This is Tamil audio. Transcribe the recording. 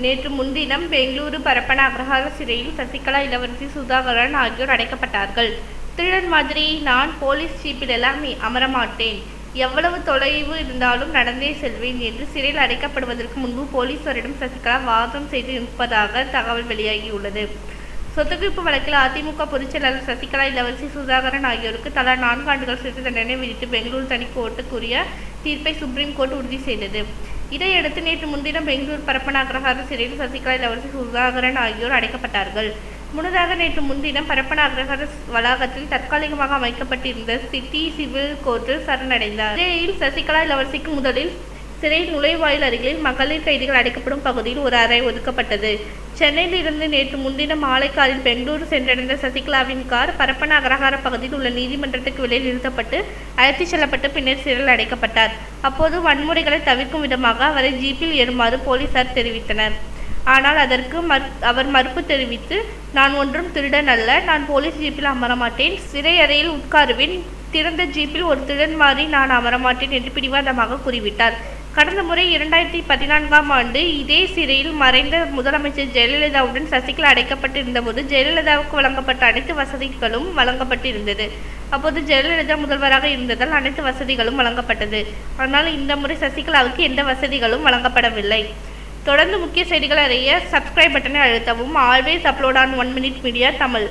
நேற்று முன்தினம் பெங்களூரு பரப்பன அக்ரஹார சிறையில் சசிகலா இளவரசி சுதாகரன் ஆகியோர் அடைக்கப்பட்டார்கள். திருடன் மாதிரி நான் போலீஸ் ஜீப்பில் எல்லாம் அமரமாட்டேன் எவ்வளவு தொலைவு இருந்தாலும் நடந்தே செல்வேன் என்று சிறையில் அடைக்கப்படுவதற்கு முன்பு போலீசாரிடம் சசிகலா வாதம் செய்து இருப்பதாக தகவல் வெளியாகியுள்ளது. சொத்துக்குவிப்பு வழக்கில் அதிமுக பொதுச்செயலாளர் சசிகலா இளவரசி சுதாகரன் ஆகியோருக்கு தலா நான்கு ஆண்டுகள் சிறை தண்டனை விதித்து பெங்களூரு தனி கோர்ட்டுக்குரிய தீர்ப்பை சுப்ரீம் கோர்ட் உறுதி செய்தது. இதையடுத்து நேற்று முன்தினம் பெங்களூர் பரப்பன அக்ரஹார சிறையில் சசிகலா இளவரசி சுதாகரன் ஆகியோர் அடைக்கப்பட்டார்கள். முன்னதாக நேற்று முன்தினம் பரப்பன அக்ரஹார வளாகத்தில் தற்காலிகமாக அமைக்கப்பட்டிருந்த சிட்டி சிவில் கோர்ட்டில் சரணடைந்தார். சிறையில் சசிகலா இளவரசிக்கு முதலில் சிறை நுழைவாயில் அருகில் மகளிர் கைதிகள் அடைக்கப்படும் பகுதியில் ஒரு அறை ஒதுக்கப்பட்டது. சென்னையில் இருந்து நேற்று முன்தினம் மாலை காரில் பெங்களூரு சென்றடைந்த சசிகலாவின் கார் பரப்பன அகரகார பகுதியில் உள்ள நீதிமன்றத்துக்கு வெளியே நிறுத்தப்பட்டு அழைத்துச் செல்லப்பட்டு பின்னர் சிறையில் அடைக்கப்பட்டார். அப்போது வன்முறைகளை தவிர்க்கும் விதமாக அவரை ஜீப்பில் ஏறுமாறு போலீசார் தெரிவித்தனர். ஆனால் அதற்கு மறு அவர் மறுப்பு தெரிவித்து நான் ஒன்றும் திருடன் அல்ல. நான் போலீஸ் ஜீப்பில் அமரமாட்டேன். சிறை அறையில் உட்காருவேன். திறந்த ஜீப்பில் ஒரு திருடன் மாறி நான் அமரமாட்டேன் என்று பிடிவாதமாக கூறிவிட்டார். கடந்த முறை இரண்டாயிரத்தி பதினான்காம் ஆண்டு இதே சிறையில் மறைந்த முதலமைச்சர் ஜெயலலிதாவுடன் சசிகலா அடைக்கப்பட்டிருந்தபோது ஜெயலலிதாவுக்கு வழங்கப்பட்ட அனைத்து வசதிகளும் வழங்கப்பட்டிருந்தது. அப்போது ஜெயலலிதா முதல்வராக இருந்ததால் அனைத்து வசதிகளும் வழங்கப்பட்டது. ஆனால் இந்த முறை சசிகலாவுக்கு எந்த வசதிகளும் வழங்கப்படவில்லை. தொடர்ந்து முக்கிய செய்திகள் அறிய சப்ஸ்கிரைப் பட்டனை அழுத்தவும். Always upload on one minute media Tamil.